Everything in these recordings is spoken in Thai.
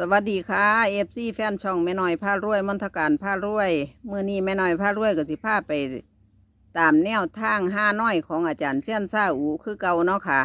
สวัสดีค่ะเอฟซีแฟนช่องแม่น้อยผ้ารวยมนทการผ้ารวยเมื่อนี้แม่น้อยผ้ารวยก็สิพาไป ตามแนวทางห้าน้อยของอาจารย์เชียนซาอูคือเก่าเนาะค่ะ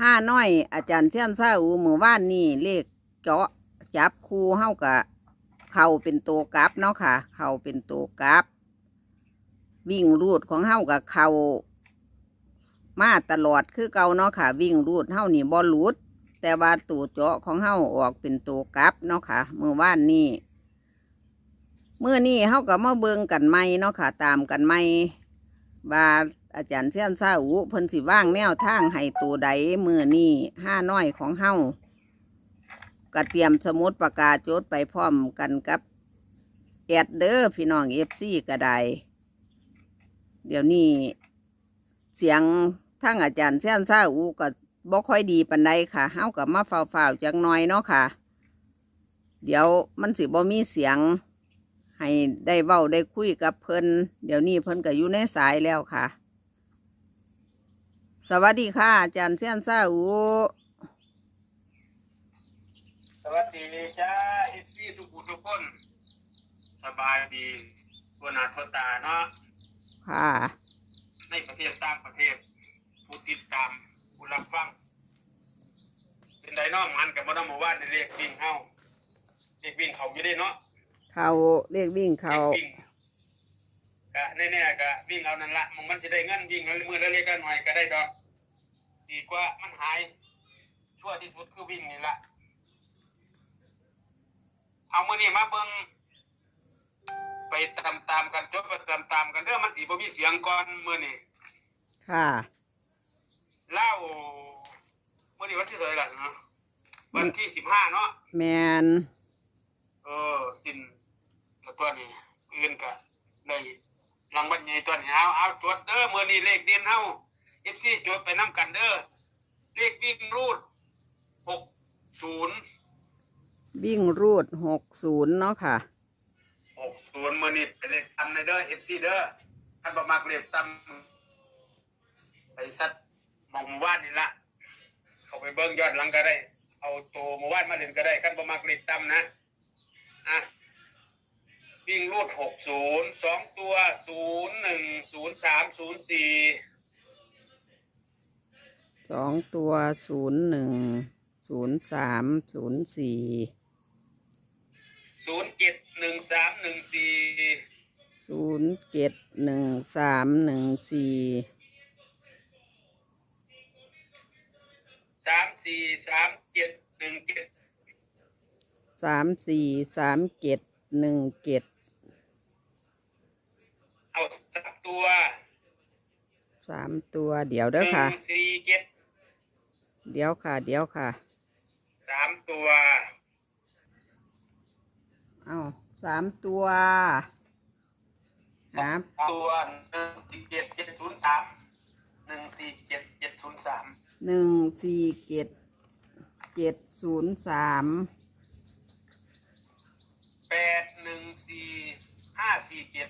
ห้าน้อย อาจารย์เชียนซาอูเมื่อวานนี่เลขเจาะจับคูเฮากะเข่าเป็นตัวกลับเนาะค่ะ เข่าเป็นตัวกลับวิ่งรูดของเฮากับเข่ามาตลอดคือเก่าเนาะค่ะ วิ่งรูดเฮานี่บอลลูด แต่ว่าตัวเจาะของเฮาออกเป็นตัวกลับเนาะค่ะเมื่อวานนี้เมื่อนี้เฮาก็มาเบิ่งกันใหม่เนาะค่ะ ตามกันใหม่ว่าอาจารย์เสียนซาอูเพิ่นสิว่างแนวทางให้ตัวใดเมื่อนี้ห้าน้อยของเฮาก็เตรียมสมุดประกาศจดไปพร้อมกันกับแอดเดอร์พี่น้องเอฟซีก็ได้เดี๋ยวนี้เสียงทั้งอาจารย์เสียนซาอูก็บ่ ค่อยดีปันใดค่ะเฮากับมาฝ่าวๆจักหน่อยเนาะค่ะ เดี๋ยวมันสิบ่มีเสียง ให้ได้เว้าได้คุยกับเพิ่นเดี๋ยวนี้เพิ่นก็อยู่ในสายแล้วค่ะ สวัสดีค่ะ อาจารย์เซียนซาอูสวัสดีจ้าเอฟซีทุกผู้ทุกคน สบายดีตัวหนาตัวตาเนาะค่ะ ในประเทศต่างประเทศผู้ติดตามผู้รับฟังเป็น ไดเน้องมันกับมดามว่านในเรียกวิ่งเฮาเรียกวิ่งเขาอยู่ได้เนาะเขาเรียกวิ่งเขา เรียกวิ่งกะแน่ๆกะวิ่งเอานั่นละมันมันสิได้เงินวิ่งเอามือละเล็กละหน่อยก็ได้ดอก ดีกว่ามันหาย ชั่วที่สุดคือวิ่งนี่ละเอามือนี่มาเบิ่งไปตามตามๆกันจบไปตามตามๆกันเด้อมันสีบ่มีเสียงก่อนมื้อนี้ค่ะ เล่ามื้อนี้วันที่เท่าไหร่กันเนาะ วันที่สิบห้าเนาะแมนเออสิ้นแล้วตัวนี้อื่นก็ได้รางวัลใหญ่ตัวนี้เอาเอาจดเด้อมื้อนี้เลขเด่นเฮา FC จดไปนํกันเด้อเลขวิ่งรูด60วิ่งรูดหกศูนย์เนาะค่ะ60มื้อนี้เป็นเลขตำในเด้อ FC เด้อท่านบ่มักเลขตำไปสัตว์หมองหมู่บ้านนี่ละเขาไปเบิ้งยอดหลังก็ได้ เอาตัวหมาว่านมาเล่นก็ได้ขั้นประมาณเล่นตั้มนะอะวิ่งรูดหกศูนย์สองตัวศูนย์หนึ่งศูนย์สามศูนย์สี่สองตัวศูนย์หนึ่งศูนย์สามศูนย์สี่ศูนย์เจ็ดหนึ่งสามหนึ่งสี่ศูนย์เจ็ดหนึ่งสามหนึ่งสี่ สามสี่สามเจ็ดหนึ่งเจ็ดสามสี่สามเจ็ดหนึ่งเจ็ดเอาสามตัวสามตัวเดี๋ยวหเด้อนึ่งค่ะสี่เจ็ดเดี๋ยวค่ะ เดี๋ยวค่ะ สามตัวเอาสามตัวหาตัวหนึ่งสี่เจ็ดเจ็ดศูนย์สามหนึ่งสี่เจ็ดเจ็ดศูนย์สาม หนึ่งสี่เจ็ดเจ็ดศูนย์สามแปดหนึ่งสี่ห้าสี่เจ็ด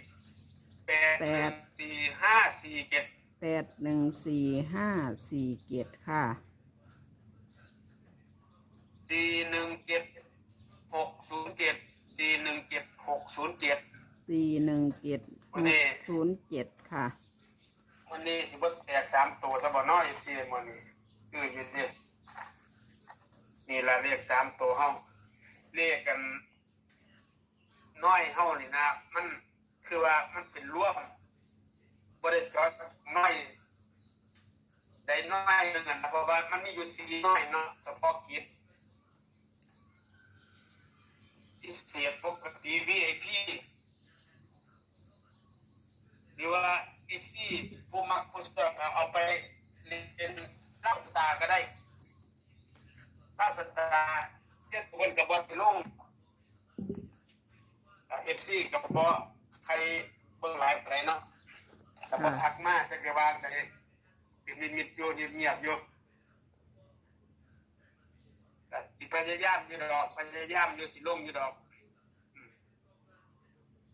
แปดหนึ่งสี่ห้าสี่เจ็ดแปดหนึ่งสี่ห้าสี่เจ็ดค่ะสี่หนึ่งเจ็ดหกศูนย์เจ็ดสี่หนึ่งเจ็ดหกศูนย์เจ็ดสี่หนึ่งเจ็ดวันนี้ศูนย์เจ็ดค่ะวันนี้สิบแตกสามตัวสบน้อยสี่มันนี้ คืออยืนเดียนี่ละเลขสามตัวเฮาเลขกัน น้อยเฮานี่นะ มันคือว่ามันเป็นร่วมบริจาคน้อยได้น้อยนึงนะเพราะว่ามันมีอยู่สี่น้อยเนาะเฉพาะกิจพิเศษปกติ VIP หรือว่าอีที่ผู้มักผู้ชอบเอาไปเรียนรับสตาร์ก็ได้รับสตาร์ เจ้าคนกับบอสลงเอฟซีกับพอใครเบิ่งหลายอะไรเนาะแต่พอทักมาสักเดี๋ยวางกันเลยเป็นมิดๆอยู่เงียบๆอยู่แต่สิพยายามอยู่ดอกพยายามอยู่สิลงอยู่ดอก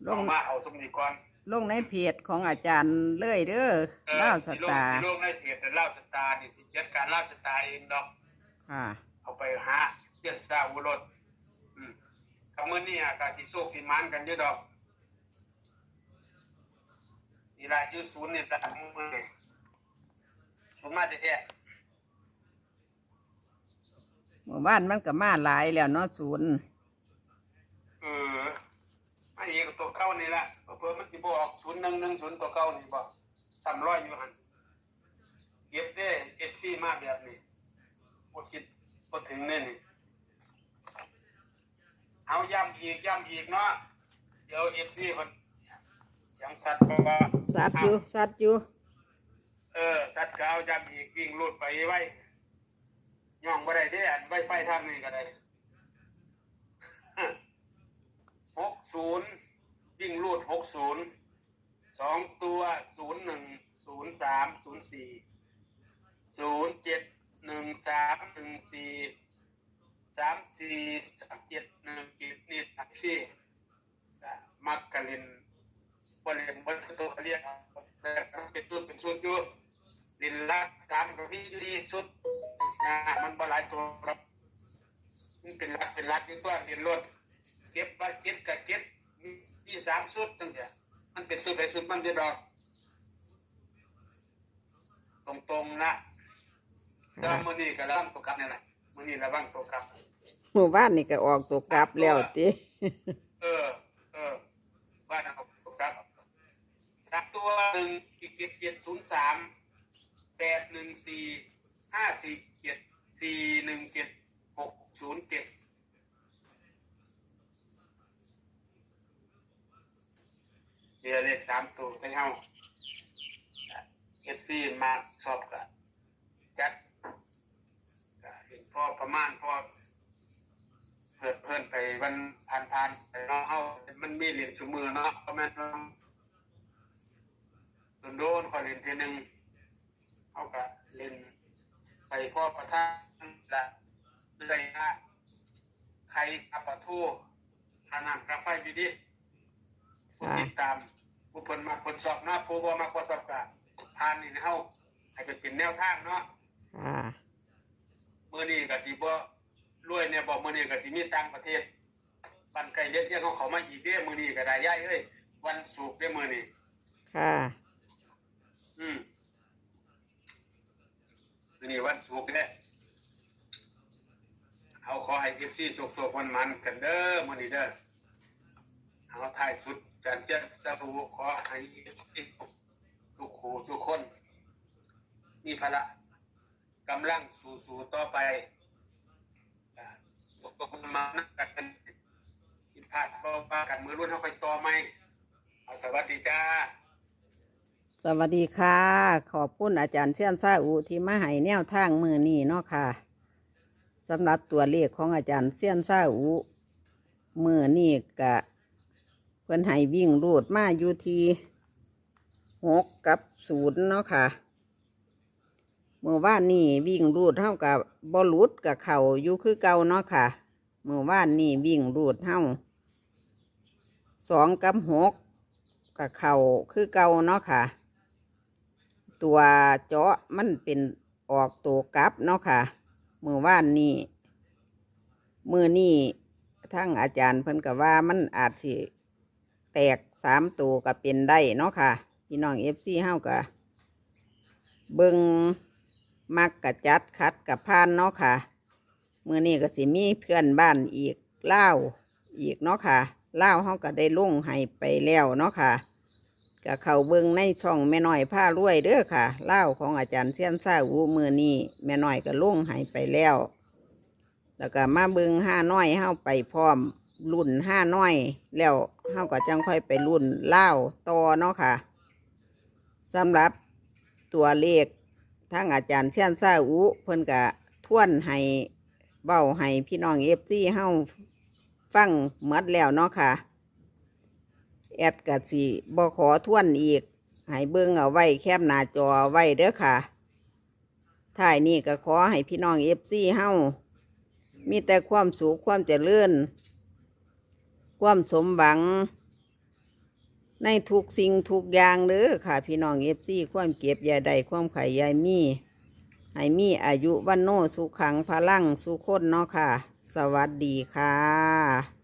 ลงมาเอาสมดีก่อนลงในเพจของอาจารย์เลื่อยเด้อเล่าสตาร์ลงให้เพจแต่เล่าสตาร์นี่สิจัดการเล่าสตาร์เองดอกค่ะ เอาไปหาเสียนซาอุรถอืมคำเมื่อนี้อากาศสิโศกสิมานกันเยอะดอกนี่ละอยู่ศูนย์นี่ละมือนี้ศูนย์มาแท้หมู่บ้านมันก็มาหลายแล้วเนาะศูนย์ๆเออมาอีกตัวเก่านี่ละเพิ่มมันสิบออกศูนย์หนึ่งหนึ่งศูนย์ตัวเก่านี่บอกสามร้อยอยู่หันเก็บได้เอฟซีมาแบบนี้บ่คิด บ่ถึงเนี่ยนี่เอาย้ำอีกย้ำอีกเนาะเดี๋ยวเอฟซีมันเสียงสัตว์บอกว่าสัตว์อยู่สัตว์อยู่เออสัตว์ก็เอาย้ำอีกวิ่งลูดไปไว้ย่องบ่ได้เด้อันไว้ไฟทางนี้ก็ได้หกศูนย์วิ่งรูดหกศูนย์สองตัวศูนย์หนึ่งศูนย์สามศูนย์สี่ศูนย์เจ็ดหนึ่งสามหนึ่งสี่สามสี่สามเจ็ดหนึ่งเจ็ดนี่ทักซี่มักกะลินบริเวณบนตัวเขาเรียกเป็นตัวเป็นส่วนอยู่ลินลักสามกับพี่ดีสุดนะมันบหลายตัวครับมันเป็นลักเป็นลักอยู่ตัวเรียนรถเก็บว่าเก็บกับเก็บมีสามสุดตั้งแต่มันเป็นสุดไปสุดมันเดียดอกตรงๆนะ แล้วมือนี้ก็ระวังตัวกลับนี่แหละมือนี้ระวังตัวกลับ หมู่บ้านนี่ก็ออกตัวกลับแล้วติเออ เออว่านะตัวกลับสักตัวหนึ่งอีกเจ็ดเจ็ดศูนย์สามแปดหนึ่งสี่ห้าสี่เจ็ดสี่หนึ่งเจ็ดหกศูนย์เจ็ดเดี๋ยวเลขสามตัวไปเฮาเอฟซีมาสอบกันจัดก็เห็น พอประมาณพอเพิ่นเพิ่นไปวันผ่านผ่านไปเนาะเฮามันมีเหรียญชุมือเนาะก็แม่นว่าโดนขอเหรียญทีหนึ่งเฮาก็เล่นไปพ่อประทานละเลยนะใครกับประทูทานังกาไฟอยู่ดิผู้ติดตามผู้เพิ่นมาคนสอบเนาะผู้บ่มาคนสอบกะทานนี่เฮาให้เป็นเป็นแนวทางเนาะอ่า มื้อนี้ก็สิบ่รวยเนี่ยบ่มื้อนี้ก็สิมีต่างประเทศบ้านไกลเลี้ยงเที่ยงเขาเขามาอีกเด้มื้อนี้ก็ได้ย้ายเอ้ยวันศุกร์เด้มื้อนี้ค่ะ อืมมื้อนี้วันศุกร์เด้เอาขอให้ FC สุขๆมันๆกันเด้อมื้อนี้เด้อเอาท้ายสุดจานเจ้าสรู้ขอให้ทุกครูทุกคน มีพละ กำลังสู่ๆต่อไปอ่าสุขภาพมานักกันผิดพลาดบ่ว่ากันมือรุ่นเข้าไปต่อไหมเอาสวัสดีจ้า สวัสดีค่ะ ขอบคุณอาจารย์เชียนซาอูที่มาให้แนวทางมือนี้เนาะค่ะสำหรับตัวเลขของอาจารย์เชียนซาอูมือนี้กะเพิ่นให้วิ่งรูดมาอยู่ที่หกกับศูนย์เนาะค่ะ เมื่อว่านนี่วิ่งรูดเท่ากับบอลุดกับเข่าอยู่คือเก่าเนาะค่ะ เมื่อว่านนี่วิ่งรูดเท่าสองกับหกกับเข่าคือเก่าเนาะค่ะ ตัวเจาะมันเป็นออกตัวกลับเนาะค่ะ เมื่อว่านนี่มือนี่ทั้งอาจารย์เพิ่นกับว่ามันอาจสิแตกสามตัวก็เป็นได้เนาะค่ะ พี่น้องเอฟซีเฮากับเบิง มักกะจัดคัดกับพานเนาะค่ะมือนี้ก็สิมีเพื่อนบ้านอีกเล่าอีกเนาะค่ะเล่าเฮาก็ได้ลงให้ไปแล้วเนาะค่ะก็เขาเบิ่งในช่องแม่น้อยผ้ารวยเด้อค่ะเล่าของอาจารย์เซียนซ่าอูมือนี้แม่น้อยก็ลงให้ไปแล้ว แล้วก็มาเบิ่งห้าน้อยเฮาไปพร้อมรุ่นห้าน้อย แล้วเฮาก็จังค่อยไปรุ่นเล่าต่อเนาะค่ะสำหรับตัวเลข ทั้งอาจารย์เซียนซาอูเพิ่นก็ทวนให้เบ้าให้พี่น้องเอฟซีเฮาฟังหมดแล้วเนาะค่ะ แอดกัสิบ่ขอทวนอีก ให้เบิ่งเอาไว้แคบหน้าจอไว้เด้อค่ะท้ายนี้ก็ขอให้พี่น้องเอฟซีเฮามีแต่ความสุขความเจริญ ความสมหวัง ในทุกสิ่งทุกอย่างเด้อค่ะ พี่น้องเอฟซีความเก็บยาใดความไข่ยายมีให้มีอายุวันโนสุขังพลังสุขคนเนาะค่ะ สวัสดีค่ะ